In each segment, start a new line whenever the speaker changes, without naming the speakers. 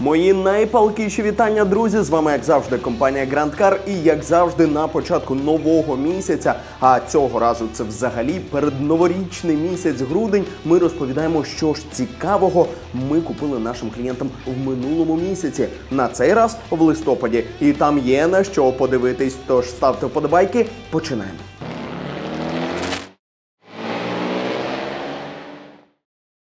Мої найпалкіші вітання, друзі! З вами, як завжди, компанія Grand Car. І як завжди, на початку нового місяця. А цього разу це взагалі передноворічний місяць, грудень. Ми розповідаємо, що ж цікавого ми купили нашим клієнтам в минулому місяці. На цей раз в листопаді. І там є на що подивитись. Тож ставте вподобайки. Починаємо.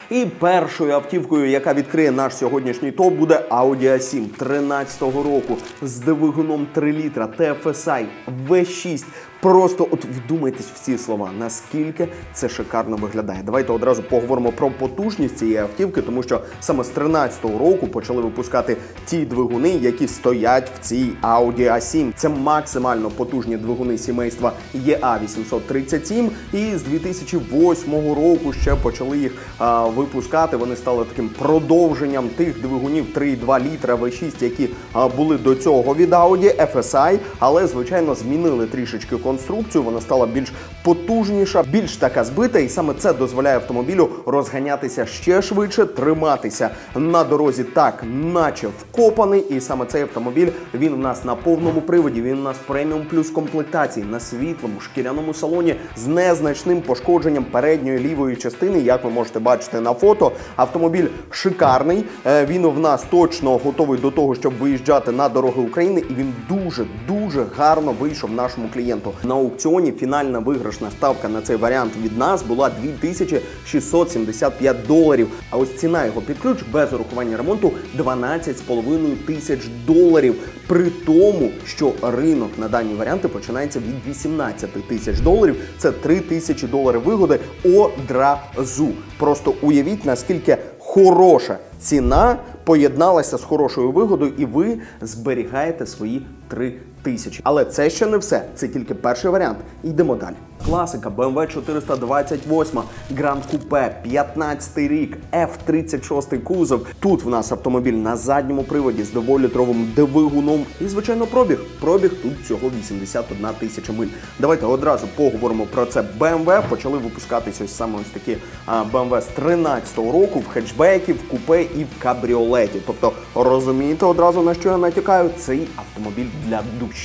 І першою автівкою, яка відкриє наш сьогоднішній топ, буде Audi A7 13-го року з двигуном 3 літра TFSI V6. Просто от вдумайтесь в ці слова, наскільки це шикарно виглядає. Давайте одразу поговоримо про потужність цієї автівки, тому що саме з 13-го року почали випускати ті двигуни, які стоять в цій Audi A7. Це максимально потужні двигуни сімейства EA 837. І з 2008 року ще почали їх а, випускати. Вони стали таким продовженням тих двигунів 3,2 літра V6, які а, були до цього від Audi FSI, але звичайно змінили трішечки конструкцію. Вона стала більш потужніша, більш така збита, і саме це дозволяє автомобілю розганятися ще швидше, триматися на дорозі так, наче вкопаний. І саме цей автомобіль він в нас на повному приводі. Він у нас преміум плюс комплектації на світлому шкіряному салоні з незначним пошкодженням передньої лівої частини. Як ви можете бачити на фото, автомобіль шикарний. Е, Він в нас точно готовий до того, щоб виїжджати на дороги України, і він дуже дуже гарно вийшов нашому клієнту. На аукціоні фінальна виграшна ставка на цей варіант від нас була 2675 доларів. А ось ціна його під ключ без урахування ремонту 12,5 тисяч доларів. При тому, що ринок на дані варіанти починається від 18 тисяч доларів. Це 3 тисячі доларів вигоди одразу. Просто уявіть, наскільки хороша ціна поєдналася з хорошою вигодою, і ви зберігаєте свої 3 тисячі. Але це ще не все. Це тільки перший варіант. Йдемо далі. Класика BMW 428 Grand Coupe, 15 рік, F36 кузов. Тут в нас автомобіль на задньому приводі з дволітровим двигуном. І, звичайно, пробіг. Пробіг тут всього 81 тисяча миль. Давайте одразу поговоримо про це BMW. Почали випускатися саме ось такі BMW з 13-го року в хетчбекі, в купе і в кабріолеті. Тобто розумієте одразу на що я натякаю? Цей автомобіль для душі.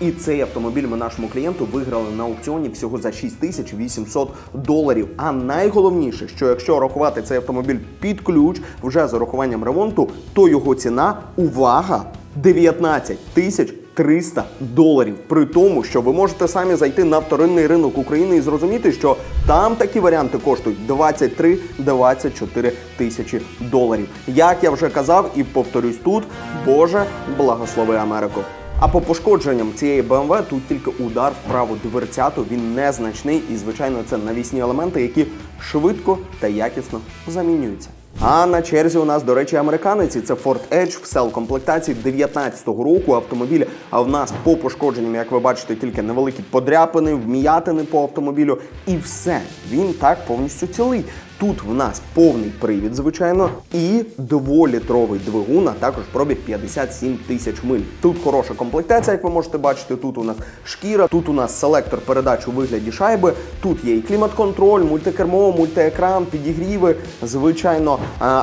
І цей автомобіль ми нашому клієнту виграли на аукціоні всього за 6800 доларів. А найголовніше, що якщо рахувати цей автомобіль під ключ вже з урахуванням ремонту, то його ціна увага 19 тисяч. 300 доларів. При тому, що ви можете самі зайти на вторинний ринок України і зрозуміти, що там такі варіанти коштують 23-24 тисячі доларів. Як я вже казав і повторюсь тут, Боже, благослови Америку. А по пошкодженням цієї BMW тут тільки удар в праву дверцяту, він незначний і, звичайно, це навісні елементи, які швидко та якісно замінюються. А на черзі у нас, до речі, американець. Це Ford Edge в сел комплектації 19-го року. Автомобіль, а в нас по пошкодженням, як ви бачите, тільки невеликі подряпини, вм'ятини по автомобілю. І все. Він так повністю цілий. Тут в нас повний привід, звичайно, і дволітровий двигун, а також пробіг 57 тисяч миль. Тут хороша комплектація, як ви можете бачити. Тут у нас шкіра, тут у нас селектор передач у вигляді шайби. Тут є і клімат-контроль, мультикермо, мультиекран, підігріви, звичайно,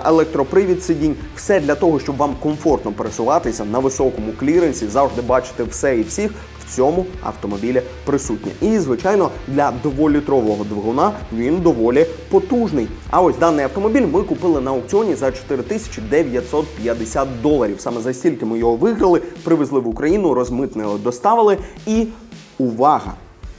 електропривід сидінь. Все для того, щоб вам комфортно пересуватися на високому кліренсі, завжди бачити все і всіх. Цьому автомобілі присутнє. І, звичайно, для дволітрового двигуна він доволі потужний. А ось даний автомобіль ми купили на аукціоні за 4950 доларів. Саме за стільки ми його виграли, привезли в Україну, розмитнили, доставили. І увага!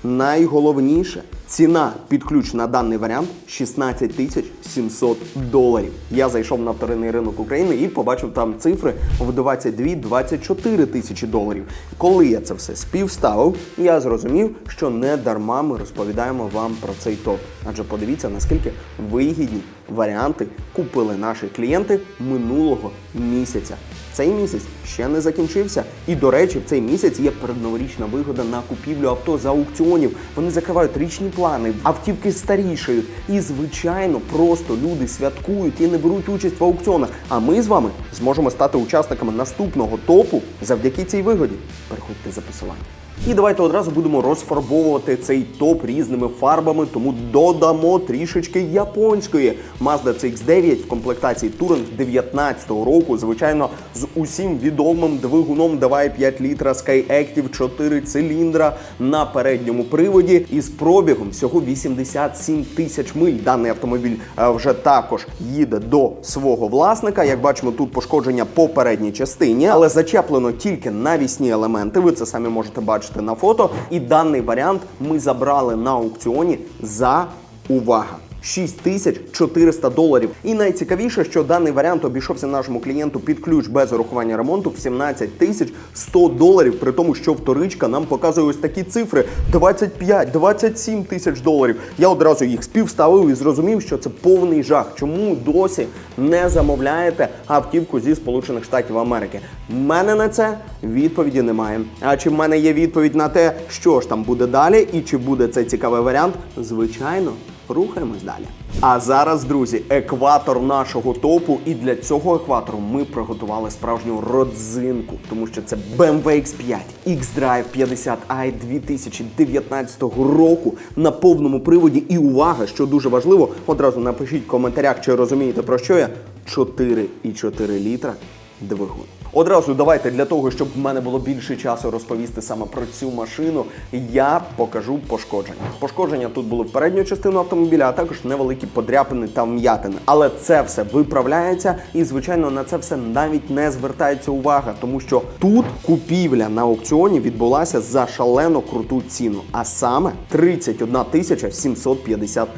Найголовніше ціна під ключ на даний варіант 16 тисяч 700 доларів. Я зайшов на вторинний ринок України і побачив там цифри в 22-24 тисячі доларів. Коли я це все співставив, я зрозумів, що не дарма ми розповідаємо вам про цей топ. Адже подивіться, наскільки вигідні варіанти купили наші клієнти минулого місяця. Цей місяць ще не закінчився. І, до речі, в цей місяць є передноворічна вигода на купівлю авто за аукціонів. Вони закривають річні плани, автівки старішають. І, звичайно, просто люди святкують і не беруть участь в аукціонах. А ми з вами зможемо стати учасниками наступного топу завдяки цій вигоді. Переходьте за посиланням. І давайте одразу будемо розфарбовувати цей топ різними фарбами, тому додамо трішечки японської. Mazda CX-9 в комплектації Touring 19-го року, звичайно, з усім відомим двигуном 2,5 літра SkyActiv 4 циліндра на передньому приводі із пробігом всього 87 тисяч миль. Даний автомобіль е, вже також їде до свого власника. Як бачимо, тут пошкодження по передній частині, але зачеплено тільки навісні елементи. Ви це самі можете бачити на фото. І даний варіант ми забрали на аукціоні за увага. 6400 доларів. І найцікавіше, що даний варіант обійшовся нашому клієнту під ключ без урахування ремонту в 17 тисяч 100 доларів, при тому, що вторичка нам показує ось такі цифри: 25-27 тисяч доларів. Я одразу їх співставив і зрозумів, що це повний жах. Чому досі не замовляєте автівку зі Сполучених Штатів Америки? Мене на це відповіді немає. А чи в мене є відповідь на те, що ж там буде далі, і чи буде цей цікавий варіант? Звичайно. Рухаємось далі. А зараз, друзі, екватор нашого топу. І для цього екватору ми приготували справжню родзинку, тому що це BMW X5 X-Drive 50i 2019 року на повному приводі. І увага, що дуже важливо, одразу напишіть в коментарях, чи розумієте про що я 4,4 літра двигун. Одразу давайте для того, щоб в мене було більше часу розповісти саме про цю машину, я покажу пошкодження. Пошкодження тут були в передню частину автомобіля, а також невеликі подряпини та вм'ятини. Але це все виправляється, і звичайно на це все навіть не звертається увага, тому що тут купівля на аукціоні відбулася за шалено круту ціну, а саме 31 тисяча 750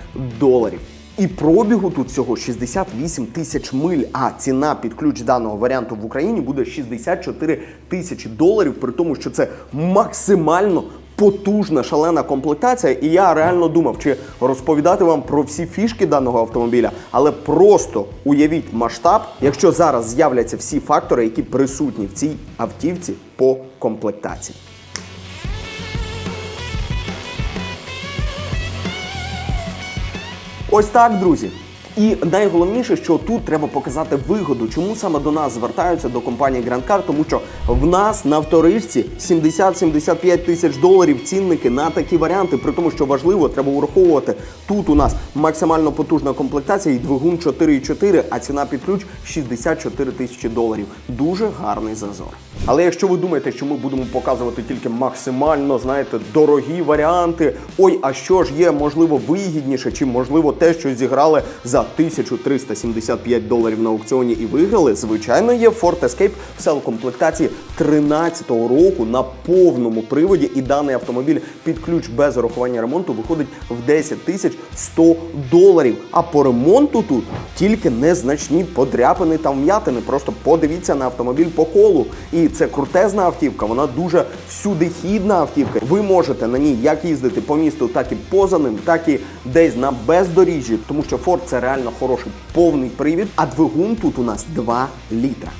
доларів. І пробігу тут всього 68 тисяч миль. А ціна під ключ даного варіанту в Україні буде 64 тисячі доларів, при тому, що це максимально. Потужна шалена комплектація, і я реально думав, чи розповідати вам про всі фішки даного автомобіля, але просто уявіть масштаб, якщо зараз з'являться всі фактори, які присутні в цій автівці по комплектації. Ось так, друзі. І найголовніше, що тут треба показати вигоду. Чому саме до нас звертаються до компанії Grand Car? Тому що в нас на вторичці 70-75 тисяч доларів цінники на такі варіанти. При тому, що важливо, треба враховувати тут у нас максимально потужна комплектація і двигун 4,4, а ціна під ключ 64 тисячі доларів. Дуже гарний зазор. Але якщо ви думаєте, що ми будемо показувати тільки максимально, знаєте, дорогі варіанти, ой, а що ж є, можливо, вигідніше, чи можливо те, що зіграли за 1375 доларів на аукціоні і виграли, звичайно, є Ford Escape в сел комплектації 13-го року на повному приводі. І даний автомобіль під ключ без урахування ремонту виходить в 10 тисяч 100 доларів. А по ремонту тут тільки незначні подряпини та вм'ятини. Просто подивіться на автомобіль по колу. І це крутезна автівка, вона дуже всюдихідна автівка. Ви можете на ній як їздити по місту, так і поза ним, так і десь на бездоріжжі, тому що Ford це реально хороший повний привід. А двигун тут у нас 2 літра.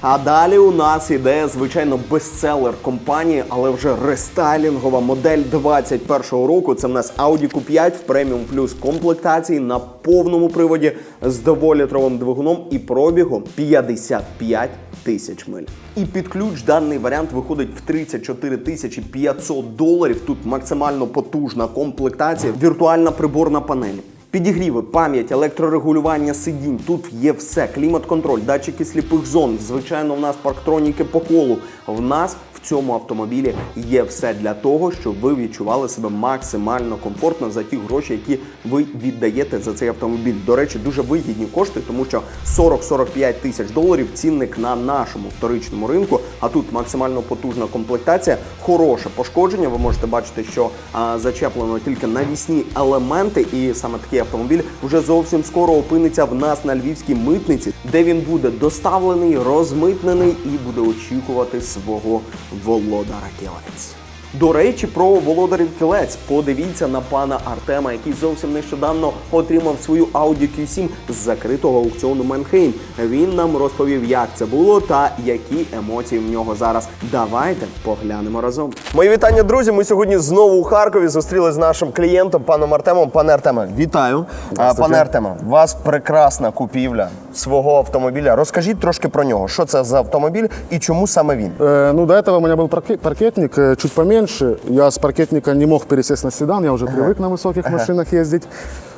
А далі у нас іде, звичайно, бестселер компанії, але вже рестайлінгова модель 21-го року. Це в нас Audi Q5 в преміум плюс комплектації на повному приводі з дволітровим двигуном і пробігом 55 тисяч миль. І під ключ даний варіант виходить в 34 тисячі 500 доларів. Тут максимально потужна комплектація, віртуальна приборна панель. Підігріви, пам'ять, електрорегулювання сидінь. Тут є все. Клімат-контроль, датчики сліпих зон. Звичайно, в нас парктроніки по колу. В нас цьому автомобілі є все для того, щоб ви відчували себе максимально комфортно за ті гроші, які ви віддаєте за цей автомобіль. До речі, дуже вигідні кошти, тому що 40-45 тисяч доларів цінник на нашому вторичному ринку. А тут максимально потужна комплектація, хороше пошкодження. Ви можете бачити, що а, зачеплено тільки навісні елементи, і саме такий автомобіль вже зовсім скоро опиниться в нас на львівській митниці, де він буде доставлений, розмитнений і буде очікувати свого володара кілець. До речі, про володарів кілець. Подивіться на пана Артема, який зовсім нещодавно отримав свою Audi Q7 з закритого аукціону Менхейм. Він нам розповів, як це було та які емоції в нього зараз. Давайте поглянемо разом. Мої вітання, друзі. Ми сьогодні знову у Харкові зустрілися з нашим клієнтом, паном Артемом. Пане Артеме, вітаю. А, Пане Артеме, у вас прекрасна купівля свого автомобіля. Розкажіть трошки про нього. Що це за автомобіль і чому саме він?
Э, Ну, до этого у меня был парке- паркетник, э, чуть поменьше, Поменьше. Я с паркетника не мог пересесть на седан, я уже привык на высоких машинах ездить.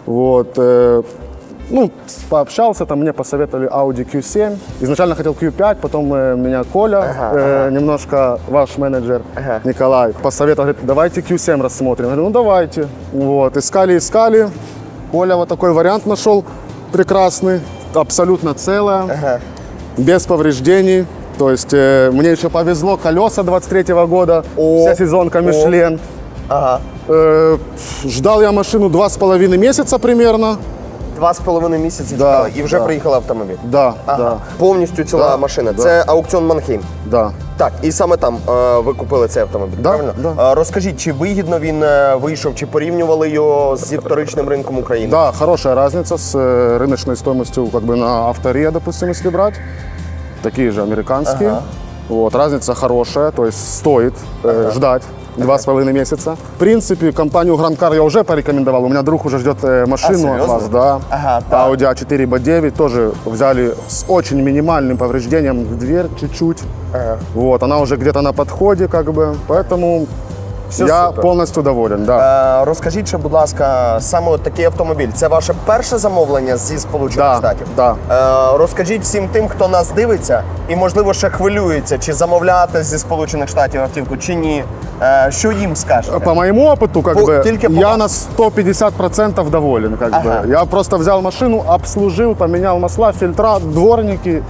Вот. э, ну, пообщался, там мне посоветовали Audi Q7. Изначально хотел Q5, потом э, меня Коля, э, немножко ваш менеджер Николай, посоветовал, говорит, давайте Q7 рассмотрим. Я говорю, ну давайте. Вот, искали, искали. Коля вот такой вариант нашел прекрасный, абсолютно целая, без повреждений. То есть э, мне еще повезло, колеса 23 года, вся сезонка Мишлен.
Ага.
Э, ждал я машину два с половиной месяца примерно.
Два з половиною місяці
Да,
чекали, і вже
да.
приїхав автомобіль.
Да,
Ага. Повністю ціла
Да,
машина.
да.
Це аукціон Манхейм.
да, да.
Так, і саме там е, ви купили цей автомобіль,
Да,
правильно?
да.
Е, розкажіть, чи вигідно він е, вийшов, чи порівнювали його зі вторичним ринком України?
Да, хорошая разница с э, рыночной стоимостью как бы на авторе, допустим, если брать. Такие же американские. Вот, разница хорошая, то есть стоит э, ждать. Два с половиной месяца. В принципе, компанию Grand Car я уже порекомендовал. У меня друг уже ждет э, машину
А,
от вас, да.
Ага, так.
Audi A4 B9 тоже взяли с очень минимальным повреждением в дверь чуть-чуть. Вот, она уже где-то на подходе, как бы. Поэтому
Всё
я
супер.
повністю доволен, да.
Е, розкажіть ще, будь ласка, саме от такий автомобіль. Це ваше перше замовлення зі Сполучених
Да,
Штатів?
да.
Е, розкажіть всім тим, хто нас дивиться і, можливо, ще хвилюється, чи замовляти зі Сполучених Штатів автівку, чи ні. Е, що їм скажете?
По моему опыту, как
По-
бы,
только по
я
вам.
на 150% доволен. Как
Ага.
бы. Я просто взял машину, обслужил, поменял масла, фильтра, дворники.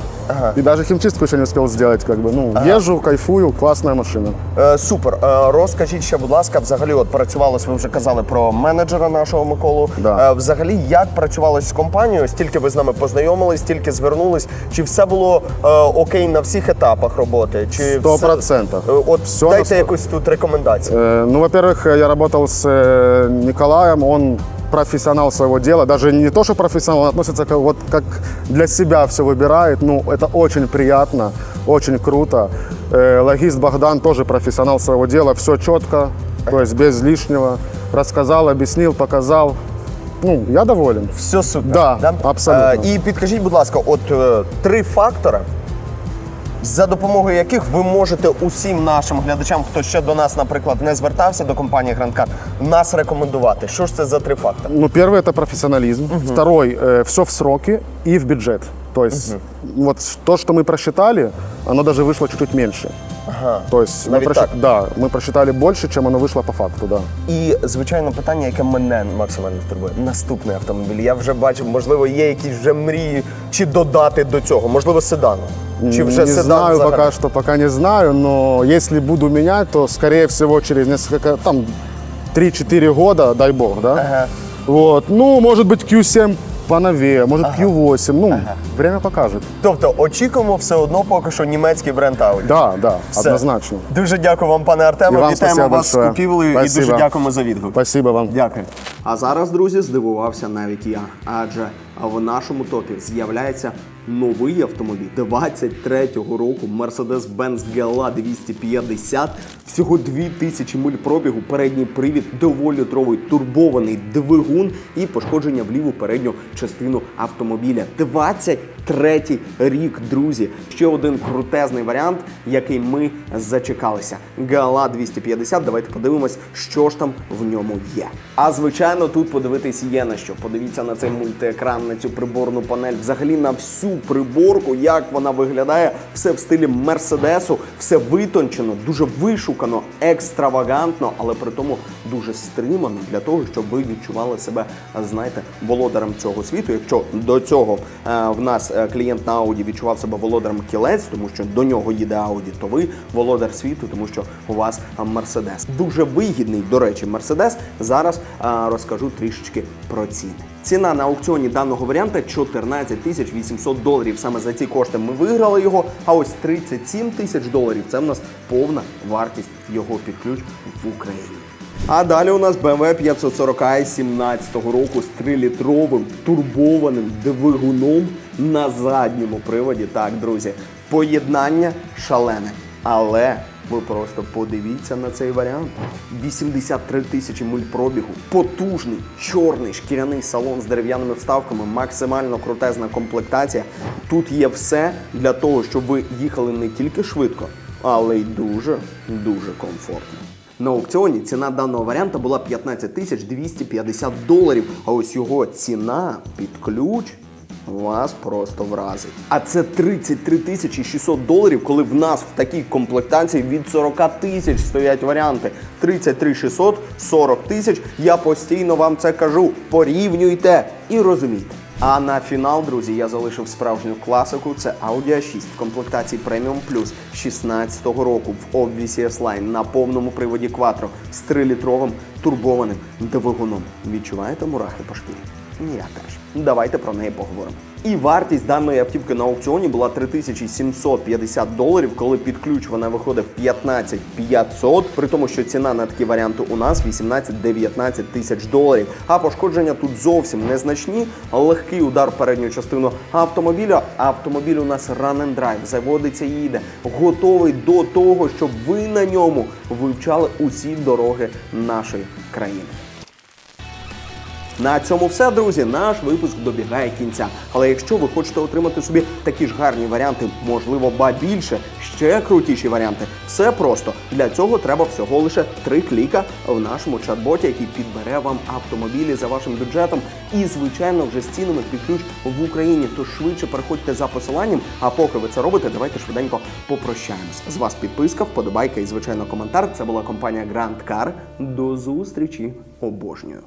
И даже химчистку еще не успел сделать. Как бы. ну, Езжу, кайфую, классная машина.
Е, супер. Е, розкажіть ще, будь ласка, взагалі, от працювалось, ви вже казали про менеджера нашого Миколу.
Да.
Е, взагалі, як працювалось з компанією? Стільки ви з нами познайомились, стільки звернулись. Чи все було е, окей на всіх етапах роботи? Чи
Сто
все-
процентов.
Е, От
Все на
дайте
сто.
якусь тут рекомендацію.
Э, Ну, во-первых, я работал с э, Николаем, он профессионал своего дела, даже не то, что профессионал, он относится как, вот, как для себя все выбирает, ну, это очень приятно, очень круто. Э, Логист Богдан тоже профессионал своего дела, все четко, то есть без лишнего, рассказал, объяснил, показал. Ну, я доволен.
Все супер.
Да, абсолютно.
Е, і підкажіть, будь ласка, от е, три фактори, за допомогою яких ви можете усім нашим глядачам, хто ще до нас, наприклад, не звертався до компанії Grand Car, нас рекомендувати. Що ж це за три фактори?
Ну, первый это профессионализм. Второй все в сроки и в бюджет. То есть вот то, что мы просчитали, оно даже вышло чуть-чуть меньше. То есть мы,
Навіть
просчит-
так?
да, мы просчитали больше, чем оно вышло по факту, да.
І звичайно питання, яке мене максимально турбує. Наступний автомобіль. Я вже бачив, можливо, є якісь вже мрії, чи додати до цього, можливо, седану. Чи вже
не
седан
знаю
взагалі?
пока что, пока не знаю, но если буду менять, то скорее всего через несколько, там, 3-4 года, дай бог, да?
Ага.
Вот, ну, может быть Q7 поновее, может Q8, ну, время покажет.
Тобто очікуємо все одно поки що німецький бренд Audi.
Да, да,
Все.
однозначно.
Дуже дякую вам, пане
І
Артеме.
вам
Вітаємо
спасибо
вас з
большое.
купівлею і дуже
Спасибо.
дякуємо за відгук.
Спасибо вам.
Дякую.
А зараз, друзі, здивувався навіть я, адже в нашому топі з'являється новий автомобіль 23-го року Mercedes-Benz GLA 250, всього 2000 миль пробігу, передній привід, доволі-літровий турбований двигун і пошкодження в ліву передню частину автомобіля. 23-й рік, друзі. Ще один крутезний варіант, який ми зачекалися. GLA 250. Давайте подивимось, що ж там в ньому є. А звичайно, тут подивитись є на що. Подивіться на цей мультиекран, на цю приборну панель, взагалі на всю приборку, як вона виглядає. Все в стилі Мерседесу, все витончено, дуже вишукано, екстравагантно, але при тому дуже стримано для того, щоб ви відчували себе, знаєте, володарем цього світу. Якщо до цього е, в нас е, клієнт на Audi відчував себе володарем кілець, тому що до нього їде Audi, то ви володар світу, тому що у вас Мерседес. Дуже вигідний, до речі, Мерседес. Зараз е, розкажу трішечки про ціни. Ціна на аукціоні даного варіанта 14 тисяч 800 доларів. Саме за ці кошти ми виграли його. А ось 37 тисяч доларів це в нас повна вартість його під ключ в Україні. А далі у нас BMW 540i 17 року з 3-літровим турбованим двигуном на задньому приводі. Так, друзі, поєднання шалене. Але ви просто подивіться на цей варіант. 83 тисячі миль пробігу, потужний чорний шкіряний салон з дерев'яними вставками, максимально крутезна комплектація. Тут є все для того, щоб ви їхали не тільки швидко, але й дуже дуже комфортно.
На аукціоні ціна даного варіанта була 15 тисяч 250 доларів. А ось його ціна під ключ вас просто вразить. А це 33 тисячі 600 доларів, коли в нас в такій комплектації від 40 тисяч стоять варіанти. 33 600, 40 тисяч. Я постійно вам це кажу. Порівнюйте і розумійте. А на фінал, друзі, я залишив справжню класику. Це Audi A6 в комплектації Premium Plus 16-го року в обвісі S-Line на повному приводі Quattro з 3-літровим турбованим двигуном. Відчуваєте мурахи по шкірі? Я теж. Давайте про неї поговоримо. І вартість даної автівки на аукціоні була 3750 доларів, коли під ключ вона виходить в 15500, при тому, що ціна на такі варіанти у нас 18-19 тисяч доларів. А пошкодження тут зовсім незначні. Легкий удар в передню частину автомобіля. Автомобіль у нас run and drive, заводиться і їде, готовий до того, щоб ви на ньому вивчали усі дороги нашої країни. На цьому все, друзі. Наш випуск добігає кінця. Але якщо ви хочете отримати собі такі ж гарні варіанти, можливо, ба більше, ще крутіші варіанти, все просто для цього треба всього лише три кліка в нашому чат-боті, який підбере вам автомобілі за вашим бюджетом і, звичайно, вже з цінами під ключ в Україні. Тож швидше переходьте за посиланням. А поки ви це робите, давайте швиденько попрощаємось. З вас підписка, вподобайка і звичайно коментар. Це була компанія Grand Car. До зустрічі, обожнюю.